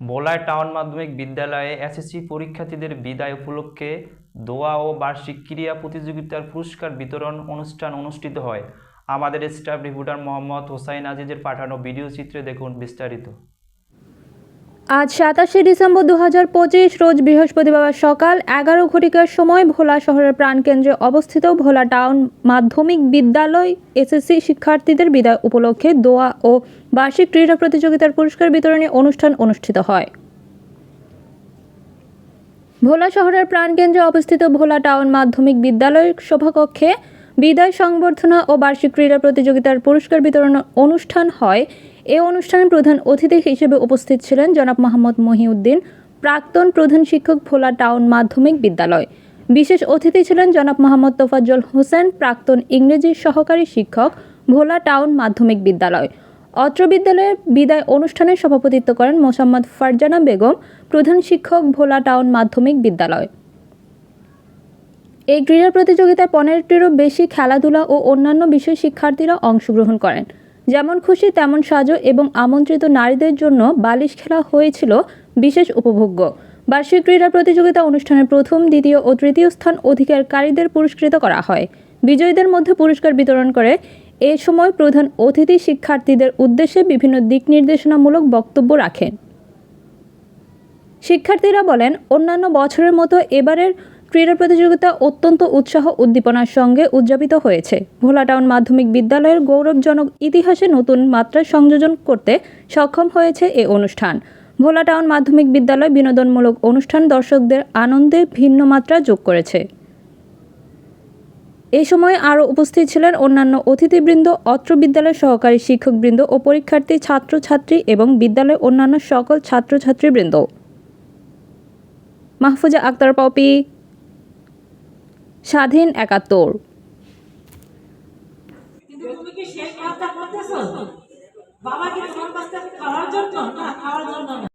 ভোলায় টাউন মাধ্যমিক বিদ্যালয়ে এসএসসি পরীক্ষার্থীদের বিদায় উপলক্ষে দোয়া ও বার্ষিক ক্রীড়া প্রতিযোগিতার পুরস্কার বিতরণ অনুষ্ঠান অনুষ্ঠিত হয়। আমাদের স্টাফ রিপোর্টার মোহাম্মদ হোসাইন আজিজের পাঠানো ভিডিও চিত্রে দেখুন বিস্তারিত। আজ সাতাশে ডিসেম্বর দু হাজার পঁচিশ, রোজ বৃহস্পতিবার সকাল এগারো ঘটিকার সময় ভোলা শহরের প্রাণকেন্দ্রে অবস্থিত ভোলা টাউন মাধ্যমিক বিদ্যালয় এসএসসি শিক্ষার্থীদের বিদায় উপলক্ষে দোয়া ও বার্ষিক ক্রীড়া প্রতিযোগিতার পুরস্কার বিতরণী অনুষ্ঠান অনুষ্ঠিত হয়। ভোলা শহরের প্রাণকেন্দ্রে অবস্থিত ভোলা টাউন মাধ্যমিক বিদ্যালয় সভাকক্ষে বিদায় সংবর্ধনা ও বার্ষিক ক্রীড়া প্রতিযোগিতার পুরস্কার বিতরণ অনুষ্ঠান হয় এ অনুষ্ঠানে প্রধান অতিথি হিসেবে উপস্থিত ছিলেন জনাব মোহাম্মদ মহিউদ্দিন, প্রাক্তন প্রধান শিক্ষক ভোলা টাউন মাধ্যমিক বিদ্যালয়। বিশেষ অতিথি ছিলেন জনাব মোহাম্মদ তোফাজ্জল হোসেন, প্রাক্তন ইংরেজি সহকারী শিক্ষক ভোলা টাউন মাধ্যমিক বিদ্যালয়। অত্র বিদ্যালয়ের বিদায় অনুষ্ঠানে সভাপতিত্ব করেন মোসাম্মদ ফারজানা বেগম, প্রধান শিক্ষক ভোলা টাউন মাধ্যমিক বিদ্যালয়। এই ক্রীড়া প্রতিযোগিতায় পনেরোটিরও বেশি খেলাধুলা ও অন্যান্য বিষয় শিক্ষার্থীরা অংশগ্রহণ করেন। যেমন খুশি তেমন সাজো এবং আমন্ত্রিত নারীদের জন্য বালিশ খেলা হয়েছিল বিশেষ উপভোগ্য। বার্ষিক ক্রীড়া প্রতিযোগিতা অনুষ্ঠানের প্রথম, দ্বিতীয় ও তৃতীয় স্থান অধিকারকারীদের পুরস্কৃত করা হয়। বিজয়ীদের মধ্যে পুরস্কার বিতরণ করে এ সময় প্রধান অতিথি শিক্ষার্থীদের উদ্দেশ্যে বিভিন্ন দিক নির্দেশনামূলক বক্তব্য রাখেন। শিক্ষার্থীরা বলেন, অন্যান্য বছরের মতো এবারের ক্রীড়া প্রতিযোগিতা অত্যন্ত উৎসাহ উদ্দীপনার সঙ্গে উদযাপিত হয়েছে। ভোলাটাউন মাধ্যমিক বিদ্যালয়ের গৌরবজনক ইতিহাসে নতুন মাত্রা সংযোজন করতে সক্ষম হয়েছে এ অনুষ্ঠান। ভোলাটাউন মাধ্যমিক বিদ্যালয় বিনোদনমূলক অনুষ্ঠান দর্শকদের আনন্দে ভিন্ন মাত্রা যোগ করেছে। এ সময় আরও উপস্থিত ছিলেন অন্যান্য অতিথিবৃন্দ, অত্র বিদ্যালয়ের সহকারী শিক্ষকবৃন্দ ও পরীক্ষার্থী, ছাত্রছাত্রী এবং বিদ্যালয়ের অন্যান্য সকল ছাত্রছাত্রীবৃন্দ। মাহফুজা আক্তার পপি স্বাধীন একাত্তর।